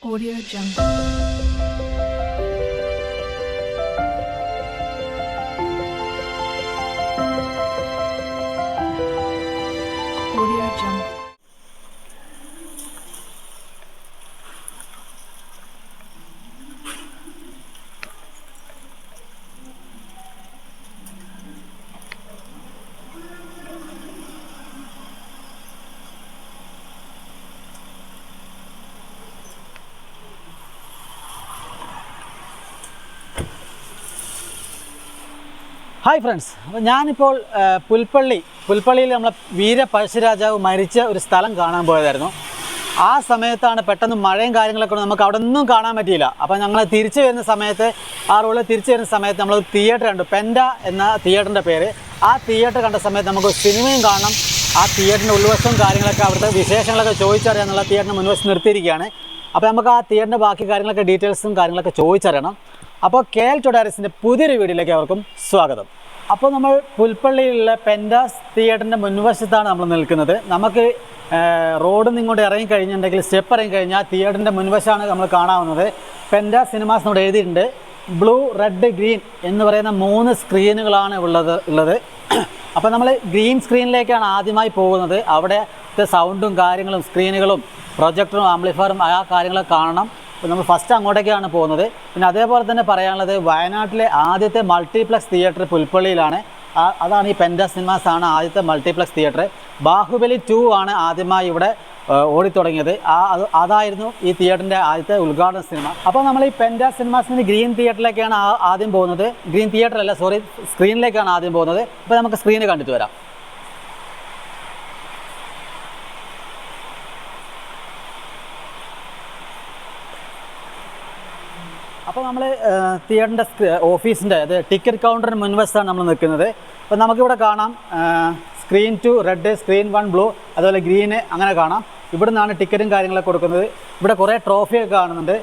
Audio Jungle. Hi friends അപ്പോൾ ഞാനിപ്പോൾ പുൽപ്പള്ളി പുൽപ്പള്ളിയിൽ നമ്മളെ വീര പഴശ്ശിരാജാവ് മരിച്ച ഒരു സ്ഥലം കാണാൻ പോയതായിരുന്നു. ആ സമയത്താണ് പെട്ടെന്ന് മഴയും കാര്യങ്ങളൊക്കെ നമുക്ക് അവിടെ ഒന്നും കാണാൻ പറ്റിയില്ല. അപ്പോൾ ഞങ്ങൾ തിരിച്ചു വരുന്ന സമയത്ത് ആ റോഡിൽ തിരിച്ചു വരുന്ന സമയത്ത് നമ്മൾ തിയേറ്റർ കണ്ടു. പെൻഡ എന്ന തിയേറ്ററിന്റെ പേര്. ആ തിയേറ്റർ കണ്ട സമയത്ത് നമുക്ക് സിനിമയും കാണണം. ആ തിയേറ്ററിന്റെ ഉൾവശവും കാര്യങ്ങളൊക്കെ അവിടുത്തെ വിശേഷങ്ങളൊക്കെ ചോദിച്ചറിയാനുള്ള തിയേറ്ററിന് മുൻവശം നിർത്തിയിരിക്കുകയാണ്. അപ്പോൾ നമുക്ക് ആ തിയേറ്ററിന്റെ ബാക്കി കാര്യങ്ങളൊക്കെ ഡീറ്റെയിൽസും കാര്യങ്ങളൊക്കെ ചോദിച്ചറിയണം. അപ്പോൾ കെ എൽ ടൊഡാരിസിന്റെ പുതിയൊരു വീഡിയോയിലേക്ക് അവർക്കും സ്വാഗതം. അപ്പോൾ നമ്മൾ പുൽപ്പള്ളിയിലുള്ള പെൻഡാസ് തിയേറ്ററിന്റെ മുൻവശത്താണ് നമ്മൾ നിൽക്കുന്നത്. നമുക്ക് റോഡിൽ നിന്ന് ഇങ്ങോട്ട് ഇറങ്ങി കഴിഞ്ഞിട്ടുണ്ടെങ്കിൽ സ്റ്റെപ്പ് ഇറങ്ങി കഴിഞ്ഞാൽ തിയേറ്ററിന്റെ മുൻവശമാണ് നമ്മൾ കാണാവുന്നത്. പെൻഡാസ് സിനിമാസ് ഇവിടെ എഴുതിയിട്ടുണ്ട്. ബ്ലൂ റെഡ് ഗ്രീൻ എന്ന് പറയുന്ന മൂന്ന് സ്ക്രീനുകളാണ് ഉള്ളത് ഉള്ളത്. അപ്പോൾ നമ്മൾ ഗ്രീൻ സ്ക്രീനിലേക്കാണ് ആദ്യമായി പോകുന്നത്. അവിടുത്തെ സൗണ്ടും കാര്യങ്ങളും സ്ക്രീനുകളും പ്രൊജക്ടറും ആംപ്ലിഫയറും ആ കാര്യങ്ങളൊക്കെ കാണണം. അപ്പോൾ നമ്മൾ ഫസ്റ്റ് അങ്ങോട്ടേക്കാണ് പോകുന്നത്. പിന്നെ അതേപോലെ തന്നെ പറയാനുള്ളത് വയനാട്ടിലെ ആദ്യത്തെ മൾട്ടിപ്ലക്സ് തിയേറ്റർ പുൽപ്പള്ളിയിലാണ്. അതാണ് ഈ പെൻഡ സിനിമാസ് ആണ് ആദ്യത്തെ മൾട്ടിപ്ലക്സ് തിയേറ്റർ ബാഹുബലി ടു ആണ് ആദ്യമായി ഇവിടെ ഓടിത്തുടങ്ങിയത്. ആ അത് അതായിരുന്നു ഈ തിയേറ്ററിന്റെ ആദ്യത്തെ ഉദ്ഘാടന സിനിമ അപ്പോൾ നമ്മൾ ഈ പെൻഡ സിനിമാസിന്റെ ഗ്രീൻ തിയേറ്ററിലേക്കാണ് ആദ്യം പോകുന്നത്. ഗ്രീൻ തിയേറ്റർ അല്ല സോറി സ്ക്രീനിലേക്കാണ് ആദ്യം പോകുന്നത്. അപ്പോൾ നമുക്ക് സ്ക്രീന് കണ്ടിട്ട് വരാം. നമ്മൾ തിയേറ്ററിന്റെ ഓഫീസിന്റെ അത് ടിക്കറ്റ് കൗണ്ടറിന് മുൻവശത്താണ് നമ്മൾ നിൽക്കുന്നത്. അപ്പോൾ നമുക്കിവിടെ കാണാം screen two red screen one blue അതുപോലെ ഗ്രീന് അങ്ങനെ കാണാം. ഇവിടെ നിന്നാണ് ടിക്കറ്റും കാര്യങ്ങളൊക്കെ കൊടുക്കുന്നത്. ഇവിടെ കുറേ ട്രോഫിയൊക്കെ കാണുന്നുണ്ട്.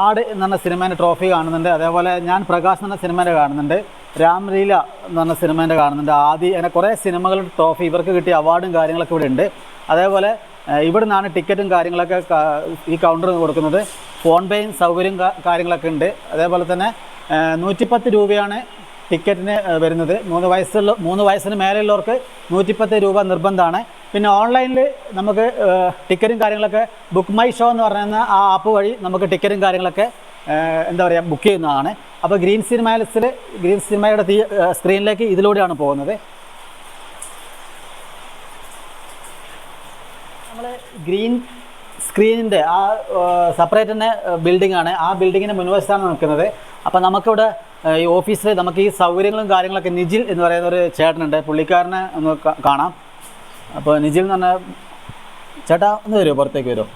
ആട് എന്ന് പറഞ്ഞ സിനിമേന്റെ ട്രോഫി കാണുന്നുണ്ട്. അതേപോലെ ഞാൻ പ്രകാശ് എന്ന സിനിമേന്റെ കാണുന്നുണ്ട്. രാംലീല എന്ന് പറഞ്ഞ സിനിമേന്റെ കാണുന്നുണ്ട്. ആദി അങ്ങനെ കുറേ സിനിമകളുടെ ട്രോഫി ഇവർക്ക് കിട്ടിയ അവാർഡും കാര്യങ്ങളൊക്കെ ഇവിടെ ഉണ്ട്. അതേപോലെ ഇവിടെ നിന്നാണ് ടിക്കറ്റും കാര്യങ്ങളൊക്കെ ഈ കൗണ്ടറിൽ കൊടുക്കുന്നത്. ഫോൺ പേയും സൗകര്യം കാര്യങ്ങളൊക്കെ ഉണ്ട്. അതേപോലെ തന്നെ നൂറ്റിപ്പത്ത് രൂപയാണ് ടിക്കറ്റിന് വരുന്നത്. മൂന്ന് വയസ്സുള്ള മൂന്ന് വയസ്സിന് മേലെയുള്ളവർക്ക് നൂറ്റിപ്പത്ത് രൂപ നിർബന്ധമാണ്. പിന്നെ ഓൺലൈനിൽ നമുക്ക് ടിക്കറ്റും കാര്യങ്ങളൊക്കെ ബുക്ക് മൈ ഷോ എന്ന് പറയുന്ന ആ ആപ്പ് വഴി നമുക്ക് ടിക്കറ്റും കാര്യങ്ങളൊക്കെ എന്താ പറയുക ബുക്ക് ചെയ്യുന്നതാണ്. അപ്പോൾ ഗ്രീൻ സിനിമാലിസിൽ ഗ്രീൻ സിനിമയുടെ തീ സ്ക്രീനിലേക്ക് ഇതിലൂടെയാണ് പോകുന്നത്. നമ്മൾ ഗ്രീൻ സ്ക്രീനിന്റെ ആ സെപ്പറേറ്റ് തന്നെ ബിൽഡിംഗ് ആണ്. ആ ബിൽഡിങ്ങിന്റെ മുൻവശത്താണ് നിൽക്കുന്നത്. അപ്പോൾ നമുക്കിവിടെ ഈ ഓഫീസിൽ നമുക്ക് ഈ സൗകര്യങ്ങളും കാര്യങ്ങളൊക്കെ നിജിൽ എന്ന് പറയുന്ന ഒരു ചേട്ടനുണ്ട്. പുള്ളിക്കാരനെ ഒന്ന് കാണാം. അപ്പോൾ നിജിൽ എന്ന് പറഞ്ഞാൽ ചേട്ടാ ഒന്ന് വരുമോ പുറത്തേക്ക് വരുമോ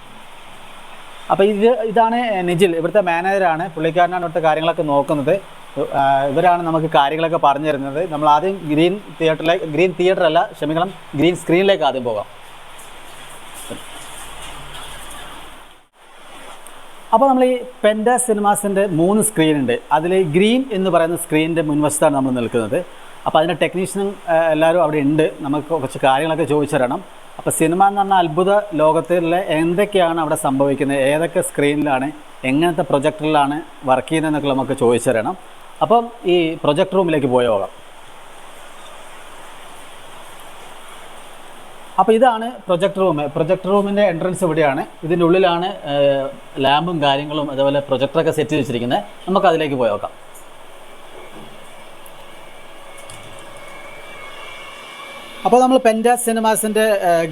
അപ്പോൾ ഇത് ഇതാണ് നിജിൽ. ഇവിടുത്തെ മാനേജറാണ് പുള്ളിക്കാരനാണ് ഇവിടുത്തെ കാര്യങ്ങളൊക്കെ നോക്കുന്നത്. ഇവരാണ് നമുക്ക് കാര്യങ്ങളൊക്കെ പറഞ്ഞു തരുന്നത്. നമ്മൾ ആദ്യം ഗ്രീൻ തിയേറ്ററിലേക്ക് ഗ്രീൻ തിയേറ്റർ അല്ല ക്ഷമിക്കണം ഗ്രീൻ സ്ക്രീനിലേക്ക് ആദ്യം പോകാം. അപ്പോൾ നമ്മൾ ഈ പെൻഡ സിനിമാസിന്റെ മൂന്ന് സ്ക്രീൻ ഉണ്ട്. അതിൽ ഗ്രീൻ എന്ന് പറയുന്ന സ്ക്രീനിന്റെ മുൻവശത്താണ് നമ്മൾ നിൽക്കുന്നത്. അപ്പോൾ അതിന്റെ ടെക്നീഷ്യനും എല്ലാവരും അവിടെ ഉണ്ട്. നമുക്ക് കുറച്ച് കാര്യങ്ങളൊക്കെ ചോദിച്ചറിയണം അപ്പോൾ സിനിമ എന്ന് പറഞ്ഞാൽ അത്ഭുത ലോകത്തിലെ എന്തൊക്കെയാണ് അവിടെ സംഭവിക്കുന്നത്? ഏതൊക്കെ സ്ക്രീനിലാണ് എങ്ങനത്തെ പ്രൊജക്ടറിലാണ് വർക്ക് ചെയ്യുന്നതെന്നൊക്കെ നമുക്ക് ചോദിച്ചറിയണം അപ്പം ഈ പ്രൊജക്ട് റൂമിലേക്ക് പോയി അപ്പോൾ ഇതാണ് പ്രൊജക്ട് റൂം. പ്രൊജക്ട് റൂമിന്റെ എൻട്രൻസ് ഇവിടെയാണ്. ഇതിന്റെ ഉള്ളിലാണ് ലാമ്പും കാര്യങ്ങളും അതുപോലെ പ്രൊജക്ടറൊക്കെ സെറ്റ് ചെയ്ത് വെച്ചിരിക്കുന്നത് നമുക്ക് അതിലേക്ക് പോയി നോക്കാം. അപ്പോൾ നമ്മൾ പെൻഡ സിനിമാസിന്റെ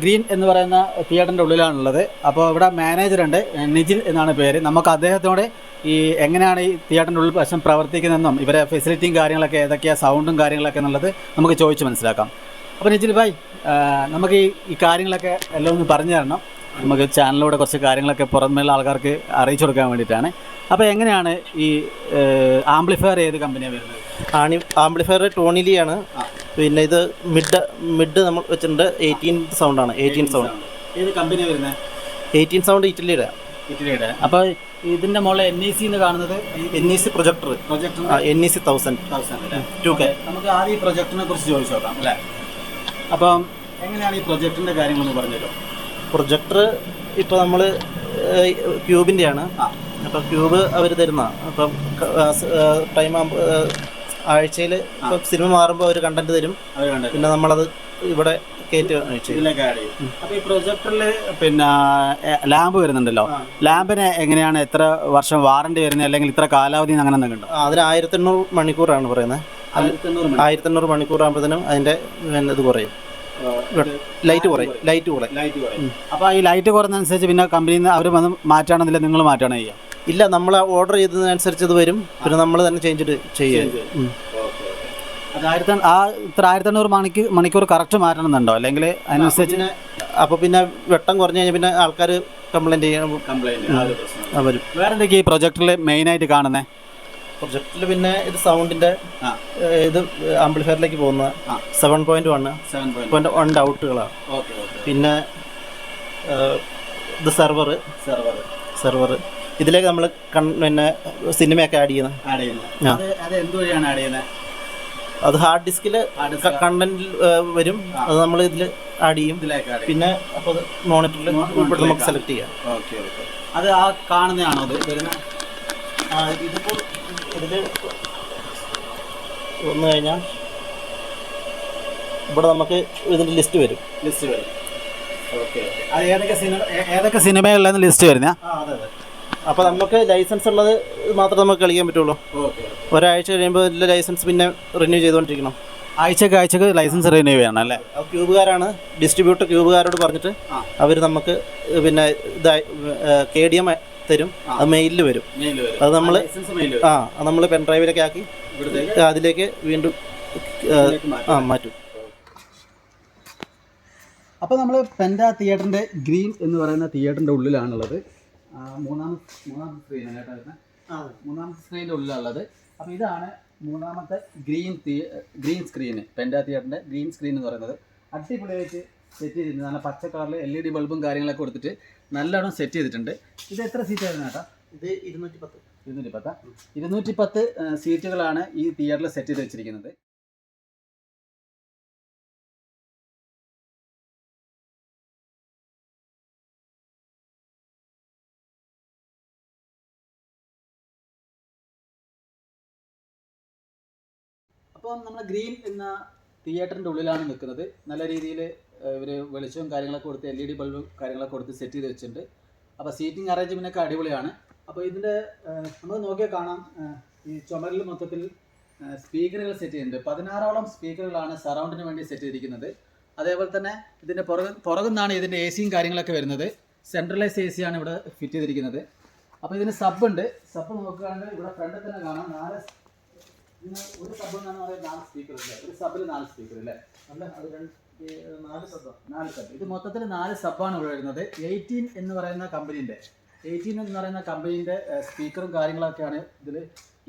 ഗ്രീൻ എന്ന് പറയുന്ന തിയേറ്ററിന്റെ ഉള്ളിലാണുള്ളത്. അപ്പോൾ ഇവിടെ മാനേജറുണ്ട് നിജിൽ എന്നാണ് പേര്. നമുക്ക് അദ്ദേഹത്തോട് ഈ എങ്ങനെയാണ് ഈ തിയേറ്ററിന്റെ ഉള്ളിൽ വശം പ്രവർത്തിക്കുന്നതെന്നും ഇവരെ ഫെസിലിറ്റിയും കാര്യങ്ങളൊക്കെ ഏതൊക്കെയാണ് സൗണ്ടും കാര്യങ്ങളൊക്കെ എന്നുള്ളത് നമുക്ക് ചോദിച്ച് മനസ്സിലാക്കാം. അപ്പോൾ നിജിൽ ഭായ് നമുക്ക് ഈ ഈ കാര്യങ്ങളൊക്കെ എല്ലാം ഒന്ന് പറഞ്ഞു തരണം. നമുക്ക് ചാനലിലൂടെ കുറച്ച് കാര്യങ്ങളൊക്കെ പുറമേയുള്ള ആൾക്കാർക്ക് അറിയിച്ചു കൊടുക്കാൻ വേണ്ടിയിട്ടാണ്. അപ്പോൾ എങ്ങനെയാണ് ഈ ആംപ്ലിഫയർ ഏത് കമ്പനിയാണ് വരുന്നത്? ആണി ആംപ്ലിഫയർ ടോണിലിയാണ് പിന്നെ ഇത് മിഡ് മിഡ് നമ്മൾ വെച്ചിട്ടുണ്ട് എയ്റ്റീൻ സൗണ്ടാണ് എയ്റ്റീൻ സൗണ്ട് ഏത് കമ്പനിയാണ് വരുന്നത് എയ്റ്റീൻ സൗണ്ട് ഇറ്റലിയുടെ. ഇറ്റലിയുടെ. അപ്പോൾ ഇതിന്റെ മുകളിൽ എൻ ഇ സി എന്ന് കാണുന്നത് N E C projector projector N E C thousand two K നമുക്ക് ആദ്യം ഈ പ്രൊജക്ടറിനെ കുറിച്ച് ചോദിച്ചു നോക്കാം അല്ലേ? അപ്പം എങ്ങനെയാണ് ഈ പ്രൊജക്ടിന്റെ കാര്യങ്ങളൊന്ന് പറഞ്ഞല്ലോ പ്രൊജക്ടർ ഇപ്പോൾ നമ്മൾ ക്യൂബിന്റെയാണ് അപ്പോൾ ക്യൂബ് അവർ തരുന്ന അപ്പം ടൈം ആഴ്ചയിൽ ഇപ്പം സിനിമ മാറുമ്പോൾ അവർ കണ്ടന്റ് തരും. പിന്നെ നമ്മളത് ഇവിടെ പ്രൊജക്ടറിൽ പിന്നെ ലാമ്പ് വരുന്നുണ്ടല്ലോ. ലാമ്പിന് എങ്ങനെയാണ് എത്ര വർഷം വാറണ്ടി വരുന്നത് അല്ലെങ്കിൽ ഇത്ര കാലാവധി അങ്ങനെ എന്തെങ്കിലും അതിന് ആയിരത്തി എണ്ണൂറ് മണിക്കൂറാണ് പറയുന്നത്. ആയിരത്തി എണ്ണൂറ് മണിക്കൂർ ആകുമ്പോഴത്തേനും അതിന്റെ പിന്നെ ഇത് കുറയും. ലൈറ്റ് കുറയും. ലൈറ്റ് കുറയും. ലൈറ്റ് കുറയും. അപ്പൊ ഈ ലൈറ്റ് കുറഞ്ഞതനുസരിച്ച് പിന്നെ കമ്പനിയിൽ നിന്ന് അവർ വന്ന് മാറ്റാണെന്നില്ല നിങ്ങൾ മാറ്റാണ് ചെയ്യുക. ഇല്ല നമ്മൾ ഓർഡർ ചെയ്തതിനനുസരിച്ച് ഇത് വരും. പിന്നെ നമ്മൾ തന്നെ ചേഞ്ച് ചെയ്യുക. ആയിരത്തി ആ ഇത്ര ആയിരത്തി എണ്ണൂറ് മണിക്കൂർ മണിക്കൂർ കറക്റ്റ് മാറ്റണമെന്നുണ്ടോ? അല്ലെങ്കിൽ അതിനനുസരിച്ച് അപ്പോൾ പിന്നെ വെട്ടം കുറഞ്ഞു കഴിഞ്ഞാൽ പിന്നെ ആൾക്കാർ കംപ്ലൈന്റ് ചെയ്യണം കംപ്ലൈന്റ് വരും. വേറെ എന്തൊക്കെയാ ഈ പ്രൊജക്റ്റിൽ മെയിനായിട്ട് കാണുന്നത് പ്രൊജക്റ്റിൽ പിന്നെ ഇത് സൗണ്ടിന്റെ. ഇത് ആംപ്ലിഫയറിലേക്ക് പോകുന്ന seven point one point one okay പിന്നെ ഇത് സെർവർ സെർവർ സെർവർ ഇതിലേക്ക് നമ്മൾ പിന്നെ സിനിമയൊക്കെ ആഡ് ചെയ്യുന്നത് അത് ഹാർഡ് ഡിസ്കിൽ കണ്ടന്റ് കണ്ടന്റിൽ വരും. അത് നമ്മൾ ഇതിൽ ആഡ് ചെയ്യും. പിന്നെ അപ്പോൾ മോണിറ്ററിൽ ഇവിടെ നമുക്ക് സെലക്ട് ചെയ്യാം. അത് ആ കാണുന്നതാണോ അത് വരുന്ന? ഇതിപ്പോൾ ഇതിൽ വന്നു കഴിഞ്ഞാൽ ഇവിടെ നമുക്ക് ഇതിന്റെ ലിസ്റ്റ് വരും. ലിസ്റ്റ് വരും. ഏതൊക്കെ സിനിമ ഏതൊക്കെ സിനിമകളിലാണ് ലിസ്റ്റ് വരുന്ന? അപ്പൊ അതെ അതെ. അപ്പോൾ നമുക്ക് ലൈസൻസ് ഉള്ളത് മാത്രമേ നമുക്ക് കളിക്കാൻ പറ്റുള്ളൂ. ഓക്കെ ഒരാഴ്ച കഴിയുമ്പോൾ ഇതിന്റെ ലൈസൻസ് പിന്നെ റിന്യൂ ചെയ്തുകൊണ്ടിരിക്കണം ആഴ്ചക്ക് ആഴ്ചക്ക് ലൈസൻസ് റിന്യൂ ചെയ്യണം അല്ലേ? ക്യൂബുകാരാണ്. ഡിസ്ട്രിബ്യൂട്ടർ ക്യൂബുകാരോട് പറഞ്ഞിട്ട് അവർ നമുക്ക് പിന്നെ ഇതായി കെ ഡി എം തരും അത് മെയിലിൽ വരും. അത് നമ്മൾ ആ അത് നമ്മൾ പെൻ ഡ്രൈവിലൊക്കെ ആക്കി അതിലേക്ക് വീണ്ടും ആ, മാറ്റും. അപ്പോൾ നമ്മൾ പെൻഡ തിയേറ്ററിന്റെ ഗ്രീൻ എന്ന് പറയുന്ന തിയേറ്ററിന്റെ ഉള്ളിലാണുള്ളത്. മൂന്നാമത്തെ മൂന്നാമത്തെ സ്ക്രീനാണ് കേട്ടോ മൂന്നാമത്തെ സ്ക്രീനിന്റെ ഉള്ളിലുള്ളത് അപ്പോൾ ഇതാണ് മൂന്നാമത്തെ ഗ്രീൻ തിയ ഗ്രീൻ സ്ക്രീന് പെൻഡ തിയേറ്ററിന്റെ ഗ്രീൻ സ്ക്രീൻ എന്ന് പറയുന്നത്. അടിപൊളിയായിട്ട് സെറ്റ് ചെയ്തിട്ടുണ്ട് നല്ല പച്ച കളറിൽ എൽ ഇ ഡി ബൾബും കാര്യങ്ങളൊക്കെ കൊടുത്തിട്ട് നല്ലോണം സെറ്റ് ചെയ്തിട്ടുണ്ട്. ഇത് എത്ര സീറ്റ് ആയിരുന്നു കേട്ടോ ഇത് ഇരുന്നൂറ്റി പത്ത് ഇരുന്നൂറ്റി പത്താ ഇരുന്നൂറ്റി പത്ത് സീറ്റുകളാണ് ഈ തിയേറ്ററിൽ സെറ്റ് ചെയ്ത് വെച്ചിരിക്കുന്നത്. അപ്പം നമ്മൾ ഗ്രീൻ എന്ന തിയേറ്ററിന്റെ ഉള്ളിലാണ് നിൽക്കുന്നത്. നല്ല രീതിയിൽ ഇവർ വെളിച്ചവും കാര്യങ്ങളൊക്കെ കൊടുത്ത് എൽ ഇ ഡി ബൾബും കാര്യങ്ങളൊക്കെ കൊടുത്ത് സെറ്റ് ചെയ്ത് വെച്ചിട്ടുണ്ട്. അപ്പോൾ സീറ്റിംഗ് അറേഞ്ച്മെന്റ് ഒക്കെ അടിപൊളിയാണ്. അപ്പോൾ ഇതിന്റെ നമ്മൾ നോക്കിയാൽ കാണാം ഈ ചുമരിൽ മൊത്തത്തിൽ സ്പീക്കറുകൾ സെറ്റ് ചെയ്യുന്നുണ്ട്. പതിനാറോളം സ്പീക്കറുകളാണ് സറൗണ്ടിന് വേണ്ടി സെറ്റ് ചെയ്തിരിക്കുന്നത്. അതേപോലെ തന്നെ ഇതിന്റെ പുറകു പുറകുന്നാണ് ഇതിന്റെ എ സിയും കാര്യങ്ങളൊക്കെ വരുന്നത്. സെൻട്രലൈസ് എ സിയാണ് ഇവിടെ ഫിറ്റ് ചെയ്തിരിക്കുന്നത്. അപ്പോൾ ഇതിന് സബ് ഉണ്ട്. സബ് നോക്കുകയാണെങ്കിൽ ഇവിടെ ഫ്രണ്ടിൽ തന്നെ കാണാം. നാല് ഒരു സബ് എന്നാണ് പറയുന്നത് നാല് സ്പീക്കർ ഉണ്ട് ഒരു സബിൽ നാല് സ്പീക്കർ അല്ലേ അല്ല അത് രണ്ട് നാല് സബ് ഇത് മൊത്തത്തിൽ നാല് സബാണ് ഇവിടെ വരുന്നത്. എയ്റ്റീൻ എന്ന് പറയുന്ന കമ്പനീന്റെ എയ്റ്റീൻ എന്ന് പറയുന്ന കമ്പനീന്റെ സ്പീക്കറും കാര്യങ്ങളൊക്കെയാണ് ഇതിൽ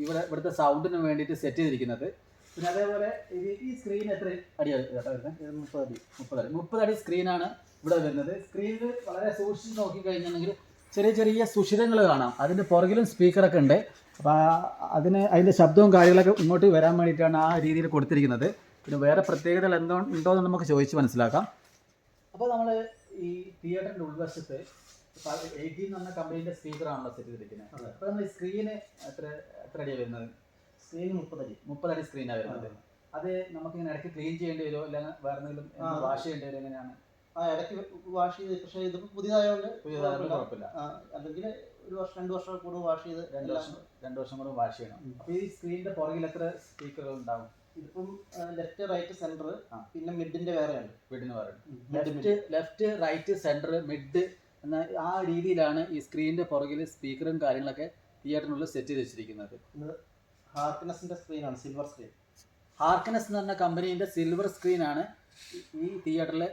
ഇവിടെ ഇവിടുത്തെ സൗണ്ടിന് വേണ്ടിയിട്ട് സെറ്റ് ചെയ്തിരിക്കുന്നത്. പിന്നെ അതേപോലെ ഈ സ്ക്രീൻ എത്ര അടിയാണ് ചേട്ടാ വരുന്നത്? മുപ്പത് അടി. മുപ്പത് അടി. മുപ്പത് അടി സ്ക്രീനാണ് ഇവിടെ വരുന്നത്. സ്ക്രീനിൽ വളരെ സൂക്ഷിച്ച് നോക്കിക്കഴിഞ്ഞിട്ടുണ്ടെങ്കിൽ ചെറിയ ചെറിയ സുഷിരങ്ങൾ കാണാം. അതിന്റെ പുറകിലും സ്പീക്കറൊക്കെ ഉണ്ട്. അപ്പോൾ അതിന് അതിന്റെ ശബ്ദവും കാര്യങ്ങളൊക്കെ ഇങ്ങോട്ട് വരാൻ വേണ്ടിയിട്ടാണ് ആ രീതിയിൽ കൊടുത്തിരിക്കുന്നത്. പിന്നെ വേറെ പ്രത്യേകതകൾ എന്തോ ഉണ്ടോ എന്ന് നമുക്ക് ചോദിച്ച് മനസ്സിലാക്കാം. അപ്പോൾ നമ്മൾ ഈ തിയേറ്ററിന്റെ ഉൾവശത്ത് എയ്റ്റീൻ എന്ന കമ്പനീന്റെ സ്പീക്കറാണല്ലോ സെറ്റ് ചെയ്തിരിക്കുന്നത് അപ്പോൾ നമ്മൾ സ്ക്രീന് എത്ര എത്ര അടിയാണ് വരുന്നത്? സ്ക്രീൻ മുപ്പതടി മുപ്പതടി സ്ക്രീനാണ് വരുന്നത്. അത് നമുക്ക് ഇങ്ങനെ ഇടയ്ക്ക് ക്ലീൻ ചെയ്യേണ്ടി വരുമോ? അല്ലെങ്കിൽ വേറെ എന്തെങ്കിലും വാഷ് ചെയ്യേണ്ടി വരും എങ്ങനെയാണ്? ആ ഇടയ്ക്ക് വാഷ് ചെയ്ത് പക്ഷേ ഇതിപ്പോൾ പുതിയതായതുകൊണ്ട് പുതിയതായതുകൊണ്ട് കുഴപ്പമില്ല. അല്ലെങ്കിൽ ഒരു വർഷം രണ്ട് വർഷം കൂടുതൽ വാഷ് ചെയ്ത് രണ്ട് വർഷം രണ്ട് വർഷം കൂടെ വാഷ് ചെയ്യണം. അപ്പോൾ ഈ സ്ക്രീനിന്റെ പുറകിൽ എത്ര സ്പീക്കറുകൾ ഉണ്ടാവും? ഇതിപ്പം ലെഫ്റ്റ് റൈറ്റ് സെന്റർ. പിന്നെ മിഡിന്റെ വേറെയാണ്. വീടിന് വേറെ left left right centre mid എന്ന ആ രീതിയിലാണ് ഈ സ്ക്രീനിന്റെ പുറകിൽ സ്പീക്കറും കാര്യങ്ങളൊക്കെ തിയേറ്ററിനുള്ളിൽ സെറ്റ് ചെയ്ത് വെച്ചിരിക്കുന്നത്. ഹാർക്കനസിന്റെ സ്ക്രീനാണ് സിൽവർ സ്ക്രീൻ ഹാർക്കനസ് എന്ന് പറഞ്ഞ കമ്പനീന്റെ സിൽവർ സ്ക്രീനാണ് ഈ തിയേറ്ററിൽ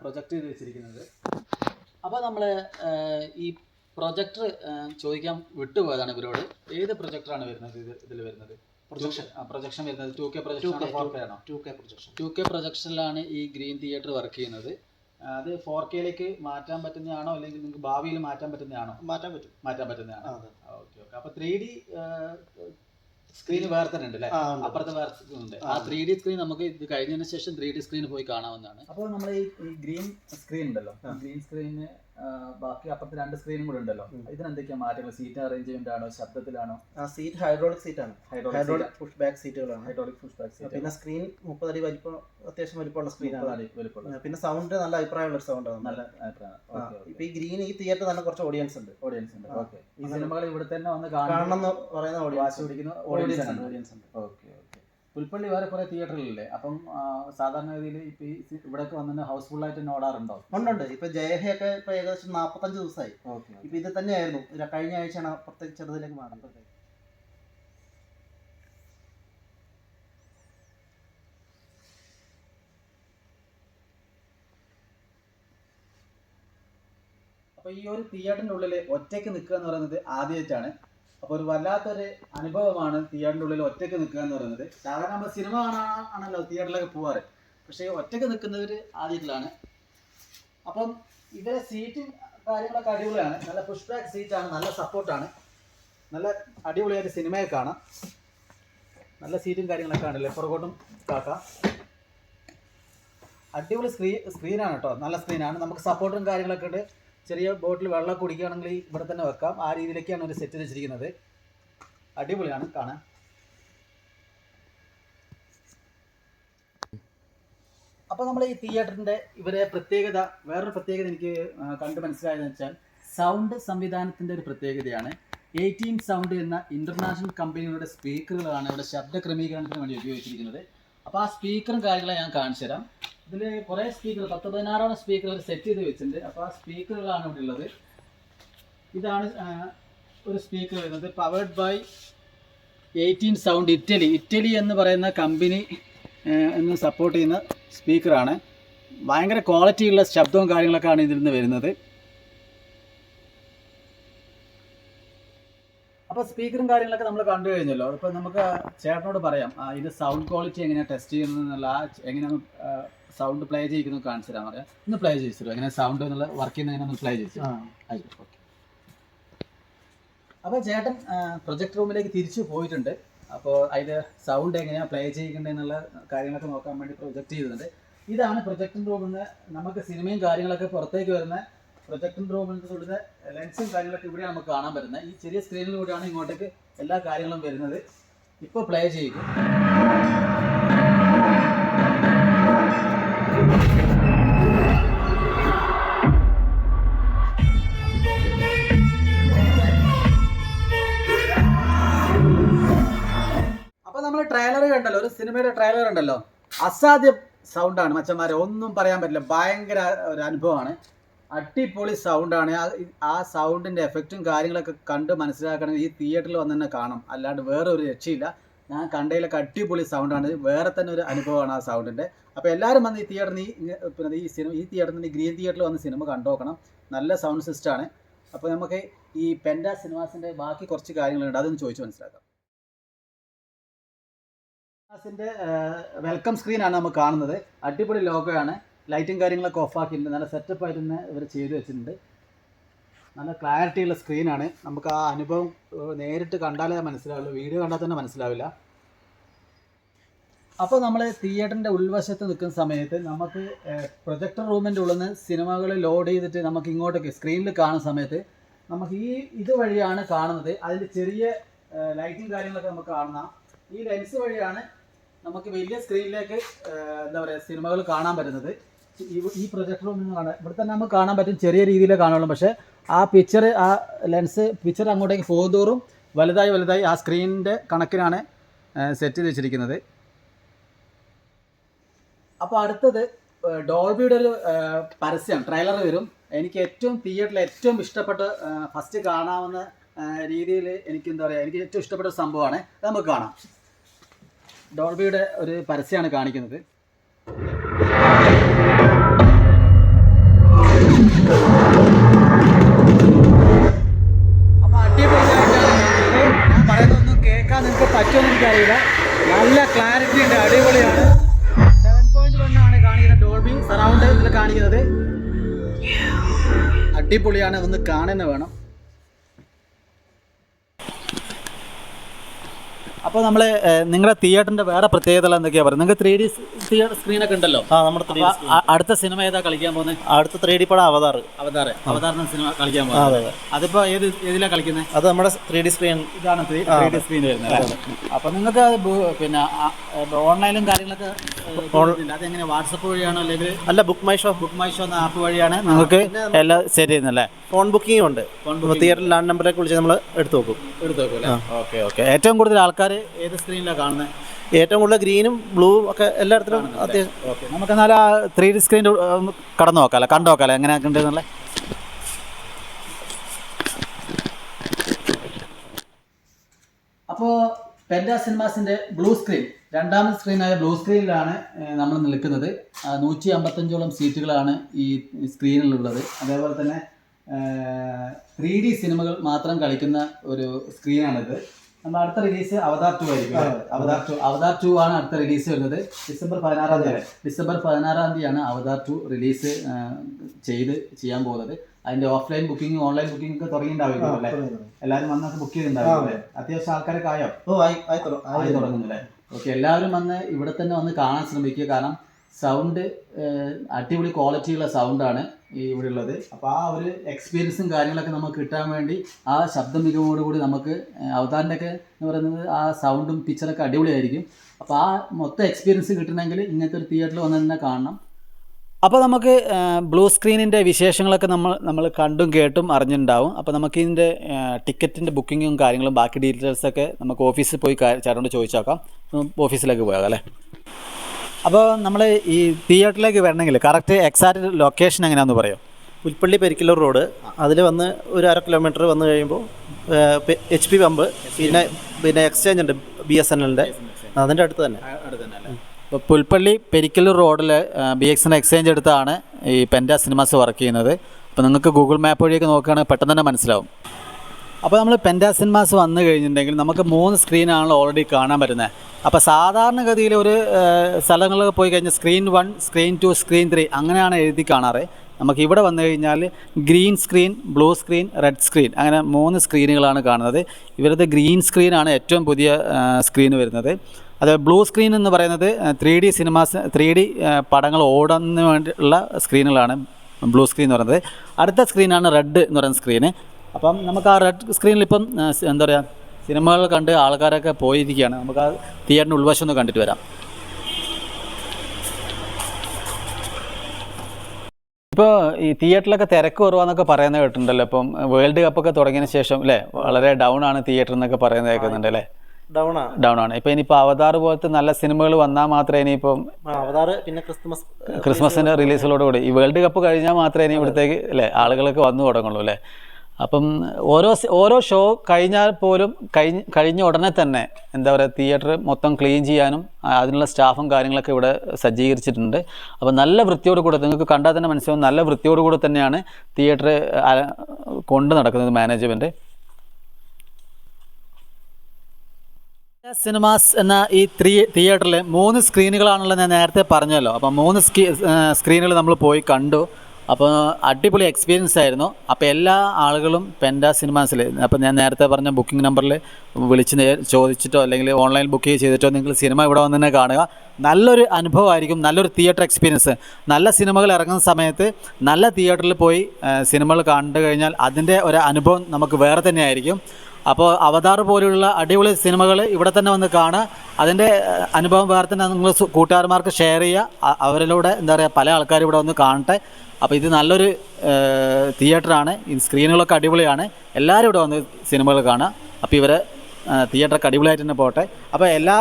പ്രൊജക്റ്റ് ചെയ്ത് വെച്ചിരിക്കുന്നത്. അപ്പോൾ നമ്മൾ ഈ പ്രൊജക്ടർ ചോദിക്കാൻ വിട്ടുപോയതാണ് ഇവരോട്. ഏത് പ്രൊജക്ടറാണ് വരുന്നത് ഇത് ഇതിൽ വരുന്നത്? Projection. പ്രൊജക്ഷൻ വരുന്നത്. Two K projection two K projection two K പ്രൊജക്ഷനിലാണ് ഈ ഗ്രീൻ തിയേറ്റർ വർക്ക് ചെയ്യുന്നത്. അത് ഫോർ കെയിലേക്ക് മാറ്റാൻ പറ്റുന്നതാണോ? അല്ലെങ്കിൽ നിങ്ങൾക്ക് ഭാവിയിൽ മാറ്റാൻ പറ്റുന്നതാണോ? മാറ്റാൻ പറ്റും. മാറ്റാൻ പറ്റുന്നതാണോ. ഓക്കെ ഓക്കെ അപ്പോൾ ത്രീ ഡി സ്ക്രീൻ വേറെ തന്നെ ഉണ്ട്. അല്ലേ അപ്പുറത്തെ വേറെ ഉണ്ട്. ആ. ആ ത്രീ ഡി സ്ക്രീൻ നമുക്ക് ഇത് കഴിഞ്ഞതിന് ശേഷം ത്രീ ഡി സ്ക്രീൻ പോയി കാണാവുന്നതാണ്. അപ്പോൾ നമ്മൾ ഈ ഗ്രീൻ സ്ക്രീൻ ഉണ്ടല്ലോ. ഗ്രീൻ സ്ക്രീന് ബാക്കി അപ്പുറത്ത് രണ്ട് സ്ക്രീനും കൂടെ ഉണ്ടല്ലോ. ഇതിനെന്തൊക്കെയാ മാറ്റങ്ങൾ സീറ്റ് അറേഞ്ച്മെന്റ് ആണോ? ശബ്ദത്തിലാണോ? ആ സീറ്റ് ഹൈഡ്രോളിക് സീറ്റ് ആണ്. ഹൈഡ്രോളിക് പുഷ് ബാക്ക് സീറ്റുകളാണ് ഹൈഡ്രോളിക് പുഷ് ബാക്ക് സീറ്റ് പിന്നെ സ്ക്രീൻ മുപ്പതടി വലിപ്പം അത്യാവശ്യം വലിപ്പമുള്ള സ്ക്രീനാണ് പിന്നെ സൗണ്ട് നല്ല അഭിപ്രായമുള്ള ഒരു സൗണ്ടാണ് നല്ല അഭിപ്രായം. ഇപ്പൊ ഈ ഗ്രീൻ ഈ തിയേറ്റർ തന്നെ കുറച്ച് ഓഡിയൻസ് ഉണ്ട്. ഓഡിയൻസ് ഉണ്ട്. ഓക്കെ ഈ സിനിമകൾ ഇവിടെ തന്നെ വന്ന് കാണണം എന്ന് പറയുന്ന ഓഡിയൻസ് ഓഡിയൻസ് ഉണ്ട്. ഓഡിയൻസ് ഉണ്ട്. ഓക്കെ പുൽപ്പള്ളി വേറെ കുറെ തിയേറ്ററിലല്ലേ അപ്പം സാധാരണ ഗതിയിൽ ഇപ്പൊ ഈ സി- ഇവിടൊക്കെ വന്നിട്ട് ഹൗസ്ഫുൾ ആയിട്ട് തന്നെ ഓടാറുണ്ടോ ഉണ്ടുണ്ട്. ഇപ്പൊ ജയഹയൊക്കെ ഇപ്പൊ ഏകദേശം നാപ്പത്തഞ്ച് ദിവസമായി ഓക്കെ ഇപ്പൊ ഇത് തന്നെയായിരുന്നു. ഇത് കഴിഞ്ഞ ആഴ്ചയാണ് അപ്പുറത്തെ ചെറുതിലേക്ക് മാറുന്നത്. അപ്പൊ ഈ ഒരു തിയേറ്ററിന്റെ ഉള്ളിൽ ഒറ്റയ്ക്ക് നിൽക്കുക എന്ന് പറയുന്നത് ആദ്യമായിട്ടാണ് അപ്പൊ ഒരു വല്ലാത്തൊരു അനുഭവമാണ് തിയേറ്ററിന്റെ ഉള്ളിൽ ഒറ്റയ്ക്ക് നിൽക്കുക എന്ന് പറയുന്നത്. സാധാരണ നമ്മൾ സിനിമ കാണാനാണല്ലോ തിയേറ്ററിലൊക്കെ പോവാറ്. പക്ഷേ ഒറ്റയ്ക്ക് നിൽക്കുന്നവർ ആദ്യത്തിലാണ്. അപ്പം ഇവരെ സീറ്റും കാര്യങ്ങളൊക്കെ അടിപൊളിയാണ്. നല്ല പുഷ് ബാക്ക് സീറ്റാണ് നല്ല സപ്പോർട്ടാണ് നല്ല അടിപൊളിയായിട്ട് സിനിമയെ കാണാം. നല്ല സീറ്റും കാര്യങ്ങളൊക്കെ ആണല്ലേ. പുറകോട്ടും കാക്കാം. അടിപൊളി സ്ക്രീൻ സ്ക്രീനാണ് കേട്ടോ. നല്ല സ്ക്രീനാണ് നമുക്ക് സപ്പോർട്ടും കാര്യങ്ങളൊക്കെ ഉണ്ട്. ചെറിയ ബോട്ടിൽ വെള്ളം കുടിക്കുകയാണെങ്കിൽ ഇവിടെ തന്നെ വെക്കാം. ആ രീതിയിലേക്കാണ് ഒരു സെറ്റ് വെച്ചിരിക്കുന്നത്. അടിപൊളിയാണ് കാണാൻ. അപ്പോൾ നമ്മൾ ഈ തിയേറ്ററിന്റെ ഇവരെ പ്രത്യേകത വേറൊരു പ്രത്യേകത എനിക്ക് കണ്ട് മനസ്സിലായതെന്ന് വെച്ചാൽ സൗണ്ട് സംവിധാനത്തിന്റെ ഒരു പ്രത്യേകതയാണ്. എയ്റ്റീൻ സൗണ്ട് എന്ന ഇന്റർനാഷണൽ കമ്പനികളുടെ സ്പീക്കറുകളാണ് ഇവിടെ ശബ്ദ ക്രമീകരണത്തിന് വേണ്ടി ഉപയോഗിച്ചിരിക്കുന്നത്. അപ്പോൾ ആ സ്പീക്കറും കാര്യങ്ങളും ഞാൻ കാണിച്ചു തരാം ഇതിൽ കുറേ സ്പീക്കർ പത്ത് പതിനാറോളം സ്പീക്കർ സെറ്റ് ചെയ്ത് വെച്ചിട്ടുണ്ട്. അപ്പോൾ ആ സ്പീക്കറുകളാണ് ഇവിടെ ഉള്ളത്. ഇതാണ് ഒരു സ്പീക്കർ വരുന്നത്. Powered by eighteen sound Italy Italy എന്ന് പറയുന്ന കമ്പനി എന്ന് സപ്പോർട്ട് ചെയ്യുന്ന സ്പീക്കറാണ് ഭയങ്കര ക്വാളിറ്റിയുള്ള ശബ്ദവും കാര്യങ്ങളൊക്കെയാണ് ഇതിൽ നിന്ന് വരുന്നത്. അപ്പോൾ സ്പീക്കറും കാര്യങ്ങളൊക്കെ നമ്മൾ കണ്ടു കഴിഞ്ഞല്ലോ. അപ്പോൾ നമുക്ക് ചേട്ടനോട് പറയാം ഇത് സൗണ്ട് ക്വാളിറ്റി എങ്ങനെയാണ് ടെസ്റ്റ് ചെയ്യുന്നത് എന്നുള്ള എങ്ങനെയാണ് സൗണ്ട് പ്ലേ ചെയ്യിക്കുന്നത് കാണിച്ചു തരാൻ പറയാം. ഒന്ന് പ്ലേ ചെയ്തു എങ്ങനെ സൗണ്ട് എന്നുള്ള വർക്ക് ചെയ്യുന്ന എങ്ങനെ ഒന്ന് പ്ലേ ചെയ്തു ആയിക്കോട്ടെ ഓക്കെ അപ്പോൾ ചേട്ടൻ പ്രൊജക്ട് റൂമിലേക്ക് തിരിച്ചു പോയിട്ടുണ്ട്. അപ്പോൾ അതിൽ സൗണ്ട് എങ്ങനെയാണ് പ്ലേ ചെയ്യിക്കേണ്ടതെന്നുള്ള കാര്യങ്ങളൊക്കെ നോക്കാൻ വേണ്ടി പ്രൊജക്ട് ചെയ്തിട്ടുണ്ട്. ഇതാണ് പ്രൊജക്ടിന്റെ റൂമിൽ നിന്ന് നമുക്ക് സിനിമയും കാര്യങ്ങളൊക്കെ പുറത്തേക്ക് വരുന്ന പ്രൊജക്ടർ നിന്നുള്ള ലെൻസും കാര്യങ്ങളൊക്കെ ഇവിടെ നമുക്ക് കാണാൻ പറ്റുന്നത്. ഈ ചെറിയ സ്ക്രീനിലൂടെയാണ് ഇങ്ങോട്ടേക്ക് എല്ലാ കാര്യങ്ങളും വരുന്നത്. ഇപ്പോൾ പ്ലേ ചെയ്യുക. ട്രെയിലർ കണ്ടല്ലോ ഒരു സിനിമയുടെ ട്രെയിലർ ഉണ്ടല്ലോ. അസാധ്യ സൗണ്ടാണ് മച്ചന്മാരെ. ഒന്നും പറയാൻ പറ്റില്ല. ഭയങ്കര ഒരു അനുഭവമാണ്. അടിപൊളി സൗണ്ടാണ് ആ- സൗണ്ടിന്റെ എഫക്റ്റും കാര്യങ്ങളൊക്കെ കണ്ട് മനസ്സിലാക്കണമെങ്കിൽ ഈ തിയേറ്ററിൽ വന്ന് തന്നെ കാണാം. അല്ലാണ്ട് വേറെ ഒരു രക്ഷയില്ല. ഞാൻ കണ്ടതിലൊക്കെ അടിപൊളി സൗണ്ടാണ് വേറെ തന്നെ ഒരു അനുഭവമാണ് ആ സൗണ്ടിന്റെ അപ്പോൾ എല്ലാവരും വന്ന് ഈ തിയേറ്ററിൽ ഈ സിനിമ ഈ തിയേറ്ററിൽ ഗ്രീൻ തിയേറ്ററിൽ വന്ന് സിനിമ കണ്ടുനോക്കണം നല്ല സൗണ്ട് സിസ്റ്റമാണ് അപ്പോൾ നമുക്ക് ഈ പെൻഡ സിനിമാസിന്റെ ബാക്കി കുറച്ച് കാര്യങ്ങളുണ്ട്. അതൊന്ന് ചോദിച്ച് മനസ്സിലാക്കാം. സിനിമാസിന്റെ വെൽക്കം സ്ക്രീനാണ് നമ്മൾ കാണുന്നത്. അടിപൊളി ലോഗോയാണ് ലൈറ്റും കാര്യങ്ങളൊക്കെ ഓഫ് ആക്കിയിട്ടുണ്ട് നല്ല സെറ്റപ്പ് ആയിട്ട് തന്നെ ഇവർ ചെയ്തു വെച്ചിട്ടുണ്ട്. നല്ല ക്ലാരിറ്റി ഉള്ള സ്ക്രീനാണ് നമുക്ക് ആ അനുഭവം നേരിട്ട് കണ്ടാലേ മനസ്സിലാവുള്ളൂ. വീഡിയോ കണ്ടാൽ തന്നെ മനസ്സിലാവില്ല. അപ്പോൾ നമ്മൾ തിയേറ്ററിന്റെ ഉൾവശത്ത് നിൽക്കുന്ന സമയത്ത് നമുക്ക് പ്രൊജക്ടർ റൂമിന്റെ ഉള്ളിൽ നിന്ന് സിനിമകൾ ലോഡ് ചെയ്തിട്ട് നമുക്ക് ഇങ്ങോട്ടേക്ക് സ്ക്രീനിൽ കാണുന്ന സമയത്ത് നമുക്ക് ഈ ഇതുവഴിയാണ് കാണുന്നത്. അതിന്റെ ചെറിയ ലൈറ്റും കാര്യങ്ങളൊക്കെ നമുക്ക് കാണുന്ന ഈ ലെൻസ് വഴിയാണ് നമുക്ക് വലിയ സ്ക്രീനിലേക്ക് എന്താ പറയുക സിനിമകൾ കാണാൻ പറ്റുന്നത്. ഈ- നിന്ന് കാണാൻ ഇവിടെ തന്നെ നമുക്ക് കാണാൻ പറ്റും ചെറിയ രീതിയിലേ കാണുള്ളൂ. പക്ഷേ ആ പിക്ചർ ആ ലെൻസ് പിക്ചർ അങ്ങോട്ടേക്ക് പോകുന്തോറും വലുതായി വലുതായി ആ സ്ക്രീനിന്റെ കണക്കിനാണ് സെറ്റ് ചെയ്ത് വെച്ചിരിക്കുന്നത്. അപ്പോൾ അടുത്തത് ഡോൾബിയുടെ ഒരു പരസ്യം ട്രെയിലർ വരും. എനിക്ക് ഏറ്റവും തിയേറ്ററിൽ ഏറ്റവും ഇഷ്ടപ്പെട്ട ഫസ്റ്റ് കാണാവുന്ന രീതിയിൽ എനിക്ക് എന്താ പറയുക എനിക്ക് ഏറ്റവും ഇഷ്ടപ്പെട്ട സംഭവമാണ്. നമുക്ക് കാണാം. ഡോൾബിയുടെ ഒരു പരസ്യമാണ് കാണിക്കുന്നത്. നിങ്ങൾക്ക് എനിക്കറിയില്ല. നല്ല ക്ലാരിറ്റി ഉണ്ട് അടിപൊളിയാണ്. സെവൻ പോയിന്റ് വൺ ആണ് കാണിക്കുന്നത് ഡോൾബി സറൗണ്ട് കാണിക്കുന്നത്. അടിപൊളിയാണ് ഒന്ന് കാണുന്ന വേണം. അപ്പോൾ നമ്മൾ നിങ്ങളുടെ തിയേറ്ററിന്റെ വേറെ പ്രത്യേകത എന്തൊക്കെയാണ് പറയുന്നത് നിങ്ങൾക്ക് ത്രീ ഡി തിയേറ്റർ സ്ക്രീനൊക്കെ ഉണ്ടല്ലോ? ആ നമ്മുടെ ത്രീ അടുത്ത സിനിമ ഏതാ കളിക്കാൻ പോകുന്നത് അടുത്ത ത്രീ ഡി പടം അവതാർ. അവതാർ. അവതാർ എന്ന സിനിമ കളിക്കാൻ പോകുന്നത് അതെ അതിപ്പോൾ ഏത് ഏതിലാണ് കളിക്കുന്നത് അത് നമ്മുടെ ത്രീ ഡി സ്ക്രീൻ ഇതാണ് ത്രീ ഡി സ്ക്രീൻ വരുന്നത് അപ്പോൾ നിങ്ങൾക്ക് അത് പിന്നെ ഓൺലൈനും കാര്യങ്ങളൊക്കെ അതെങ്ങനെ? വാട്സപ്പ് വഴിയാണോ അല്ലെങ്കിൽ അല്ല book my show book my show എന്ന ആപ്പ് വഴിയാണ് നിങ്ങൾക്ക് എല്ലാം സെറ്റ് ചെയ്യുന്നല്ലേ ഫോൺ ബുക്കിംഗ് ഉണ്ട്. തിയേറ്ററിൽ ലാൻഡ് നമ്പറിലേക്ക് വിളിച്ച് നമ്മൾ എടുത്തു നോക്കും എടുത്തു ഓക്കെ ഓക്കെ. ഏറ്റവും കൂടുതൽ ആൾക്കാർ ഏത് സ്ക്രീനിലാണ് കാണുന്നത് ഏറ്റവും കൂടുതൽ ഗ്രീനും ബ്ലൂവും ഒക്കെ എല്ലായിടത്തിലും അത്യാവശ്യം ഓക്കെ നമുക്ക് എന്നാൽ ആ ത്രീ ഡി സ്ക്രീനിൽ കടന്നു നോക്കാമല്ലോ കണ്ടു നോക്കാമല്ലോ എങ്ങനെയൊക്കെ ഉണ്ടെന്നുള്ള അപ്പോൾ പെൻഡ സിനിമാസിന്റെ ബ്ലൂ സ്ക്രീൻ രണ്ടാമത്തെ സ്ക്രീനായ ബ്ലൂ സ്ക്രീനിലാണ് നമ്മൾ നിൽക്കുന്നത്. നൂറ്റി അമ്പത്തഞ്ചോളം സീറ്റുകളാണ് ഈ സ്ക്രീനിലുള്ളത് അതേപോലെ തന്നെ ത്രീ ഡി സിനിമകൾ മാത്രം കളിക്കുന്ന ഒരു സ്ക്രീനാണിത് നമ്മൾ അടുത്ത റിലീസ് അവതാർ ടു ആയിരിക്കും അവതാർ ടു അവതാർ ടു ആണ് അടുത്ത റിലീസ് വരുന്നത്. ഡിസംബർ പതിനാറാം തീയതി. ഡിസംബർ പതിനാറാം തീയതിയാണ് അവതാർ ടു റിലീസ് ചെയ്ത് ചെയ്യാൻ പോകുന്നത്. അതിന്റെ ഓഫ്ലൈൻ ബുക്കിംഗ് ഓൺലൈൻ ബുക്കിംഗ് ഒക്കെ തുടങ്ങിയിട്ടുണ്ടാവും അല്ലേ? എല്ലാവരും വന്നൊക്കെ ബുക്ക് ചെയ്തിട്ടുണ്ടാവും അല്ലേ? അത്യാവശ്യം ആൾക്കാരൊക്കെ ആയി? ആയി തുടങ്ങുന്നില്ലേ ഓക്കെ എല്ലാവരും വന്ന് ഇവിടെ തന്നെ വന്ന് കാണാൻ ശ്രമിക്കുക. കാരണം സൗണ്ട് അടിപൊളി ക്വാളിറ്റിയുള്ള സൗണ്ടാണ് ഈ ഇവിടെ ഉള്ളത് അപ്പോൾ ആ ഒരു എക്സ്പീരിയൻസും കാര്യങ്ങളൊക്കെ നമുക്ക് കിട്ടാൻ വേണ്ടി ആ ശബ്ദ മികവോടുകൂടി നമുക്ക് അവതാറിന്റെ ഒക്കെ എന്ന് പറയുന്നത് ആ സൗണ്ടും പിക്ചറൊക്കെ അടിപൊളിയായിരിക്കും. അപ്പോൾ ആ മൊത്തം എക്സ്പീരിയൻസ് കിട്ടണമെങ്കിൽ ഇങ്ങനത്തെ ഒരു തിയേറ്ററിൽ വന്ന് തന്നെ കാണണം. അപ്പോൾ നമുക്ക് ബ്ലൂ സ്ക്രീനിന്റെ വിശേഷങ്ങളൊക്കെ നമ്മൾ നമ്മൾ കണ്ടും കേട്ടും അറിഞ്ഞിട്ടുണ്ടാവും. അപ്പോൾ നമുക്ക് ഇതിന്റെ ടിക്കറ്റിന്റെ ബുക്കിങ്ങും കാര്യങ്ങളും ബാക്കി ഡീറ്റെയിൽസൊക്കെ നമുക്ക് ഓഫീസിൽ പോയി ചേട്ടനോട് ചോദിച്ചേക്കാം. ഓഫീസിലേക്ക് പോയാൽ അല്ലേ? അപ്പോൾ നമ്മൾ ഈ തിയേറ്ററിലേക്ക് വരണമെങ്കിൽ കറക്റ്റ് എക്സാക്റ്റ് ലൊക്കേഷൻ എങ്ങനെയാണെന്ന് പറയോ? പുൽപ്പള്ളി പെരിക്കല്ലൂർ റോഡ്. അതിൽ വന്ന് ഒരു അര കിലോമീറ്റർ വന്നു കഴിയുമ്പോൾ എച്ച് പി പമ്പ് പിന്നെ പിന്നെ എക്സ്ചേഞ്ച് ഉണ്ട് ബി എസ് എൻ എല്ലിന്റെ അതിന്റെ അടുത്ത് തന്നെ. ഇപ്പോൾ പുൽപ്പള്ളി പെരിക്കല്ലൂർ റോഡിൽ ബി എക്സിന്റെ എക്സ്ചേഞ്ച് എടുത്താണ് ഈ പെൻഡ സിനിമാസ് വർക്ക് ചെയ്യുന്നത്. അപ്പോൾ നിങ്ങൾക്ക് ഗൂഗിൾ മാപ്പ് വഴിയൊക്കെ നോക്കുകയാണെങ്കിൽ പെട്ടെന്ന് തന്നെ മനസ്സിലാവും. അപ്പോൾ നമ്മൾ പെൻഡ സിനിമാസ് വന്നു കഴിഞ്ഞിട്ടുണ്ടെങ്കിൽ നമുക്ക് മൂന്ന് സ്ക്രീനാണല്ലോ ഓൾറെഡി കാണാൻ പറ്റുന്നത്. അപ്പോൾ സാധാരണഗതിയിൽ ഒരു സ്ഥലങ്ങളിൽ പോയി കഴിഞ്ഞാൽ screen one screen two screen three അങ്ങനെയാണ് എഴുതി കാണാറ്. നമുക്ക് ഇവിടെ വന്നു കഴിഞ്ഞാൽ green screen blue screen red screen അങ്ങനെ മൂന്ന് സ്ക്രീനുകളാണ് കാണുന്നത്. ഇവരുടെ ഗ്രീൻ സ്ക്രീനാണ് ഏറ്റവും പുതിയ സ്ക്രീൻ വരുന്നത്. അത് ബ്ലൂ സ്ക്രീൻ എന്ന് പറയുന്നത് three D cinemas three D പടങ്ങൾ ഓടുന്നതിന് വേണ്ടിയുള്ള സ്ക്രീനുകളാണ് ബ്ലൂ സ്ക്രീൻ എന്ന് പറയുന്നത്. അടുത്ത സ്ക്രീനാണ് റെഡ് എന്ന് പറയുന്ന സ്ക്രീന് അപ്പം നമുക്ക് ആ റെഡ് സ്ക്രീനിൽ ഇപ്പം എന്താ പറയുക സിനിമകൾ കണ്ട് ആൾക്കാരൊക്കെ പോയിരിക്കുകയാണ്. നമുക്ക് ആ തിയേറ്ററിന്റെ ഉൾവശം ഒന്ന് കണ്ടിട്ട് വരാം. ഇപ്പോൾ ഈ തിയേറ്ററിലൊക്കെ തിരക്ക് കുറവാന്നൊക്കെ പറയുന്നത് കേട്ടിട്ടുണ്ടല്ലോ. ഇപ്പം വേൾഡ് കപ്പൊക്കെ തുടങ്ങിയതിന് ശേഷം അല്ലേ? വളരെ ഡൗൺ ആണ് തിയേറ്റർ എന്നൊക്കെ പറയുന്നത് കേൾക്കുന്നുണ്ട് അല്ലേ? ഡൗൺ ആണ്. ഡൗൺ ആണ്. ഇപ്പൊ ഇനിയിപ്പോൾ അവതാർ പോലത്തെ നല്ല സിനിമകൾ വന്നാൽ മാത്രമേ ഇനിയിപ്പം അവതാർ പിന്നെ ക്രിസ്മസ് ക്രിസ്മസിന്റെ റിലീസുകളോടുകൂടി ഈ വേൾഡ് കപ്പ് കഴിഞ്ഞാൽ മാത്രമേ ഇനി ഇവിടത്തേക്ക് അല്ലേ ആളുകളൊക്കെ വന്നു തുടങ്ങുള്ളൂ അല്ലേ? അപ്പം ഓരോ ഓരോ ഷോ കഴിഞ്ഞാൽ പോലും കഴിഞ്ഞ് കഴിഞ്ഞ ഉടനെ തന്നെ എന്താ പറയുക തിയേറ്റർ മൊത്തം ക്ലീൻ ചെയ്യാനും അതിനുള്ള സ്റ്റാഫും കാര്യങ്ങളൊക്കെ ഇവിടെ സജ്ജീകരിച്ചിട്ടുണ്ട്. അപ്പോൾ നല്ല വൃത്തിയോട് കൂടെ നിങ്ങൾക്ക് കണ്ടാൽ തന്നെ മനസ്സിലാവും നല്ല വൃത്തിയോട് കൂടെ തന്നെയാണ് തിയേറ്റർ കൊണ്ട് നടക്കുന്നത് മാനേജ്മെന്റ് സിനിമാസ് എന്ന ഈ ത്രീ തിയേറ്ററിൽ മൂന്ന് സ്ക്രീനുകളാണുള്ളത് ഞാൻ നേരത്തെ പറഞ്ഞല്ലോ. അപ്പോൾ മൂന്ന് സ്ക്രീ സ്ക്രീനുകൾ നമ്മൾ പോയി കണ്ടു. അപ്പോൾ അടിപൊളി എക്സ്പീരിയൻസ് ആയിരുന്നു. അപ്പോൾ എല്ലാ ആളുകളും പെൻഡ സിനിമാസിൽ അപ്പോൾ ഞാൻ നേരത്തെ പറഞ്ഞ ബുക്കിംഗ് നമ്പറിൽ വിളിച്ച് ചോദിച്ചിട്ടോ അല്ലെങ്കിൽ ഓൺലൈൻ ബുക്ക് ചെയ്തിട്ടോ നിങ്ങൾ സിനിമ ഇവിടെ വന്ന് തന്നെ കാണുക. നല്ലൊരു അനുഭവമായിരിക്കും. നല്ലൊരു തിയേറ്റർ എക്സ്പീരിയൻസ് നല്ല സിനിമകൾ ഇറങ്ങുന്ന സമയത്ത് നല്ല തിയേറ്ററിൽ പോയി സിനിമകൾ കണ്ടു കഴിഞ്ഞാൽ അതിന്റെ ഒരു അനുഭവം നമുക്ക് വേറെ തന്നെയായിരിക്കും. അപ്പോൾ അവതാർ പോലെയുള്ള അടിപൊളി സിനിമകൾ ഇവിടെ തന്നെ വന്ന് കാണുക. അതിന്റെ അനുഭവം വേറെ തന്നെ നിങ്ങൾ കൂട്ടുകാരന്മാർക്ക് ഷെയർ ചെയ്യുക. അവരിലൂടെ എന്താ പറയുക പല ആൾക്കാരും ഇവിടെ വന്ന് കാണട്ടെ. അപ്പോൾ ഇത് നല്ലൊരു തിയേറ്ററാണ്. സ്ക്രീനുകളൊക്കെ അടിപൊളിയാണ്. എല്ലാവരും ഇവിടെ വന്ന് സിനിമകൾ കാണുക. അപ്പോൾ ഇവരെ തിയേറ്ററൊക്കെ അടിപൊളിയായിട്ട് തന്നെ പോട്ടെ അപ്പോൾ എല്ലാ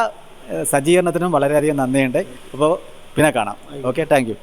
സജ്ജീകരണത്തിനും വളരെയധികം നന്ദിയുണ്ട്. അപ്പോൾ പിന്നെ കാണാം. Okay thank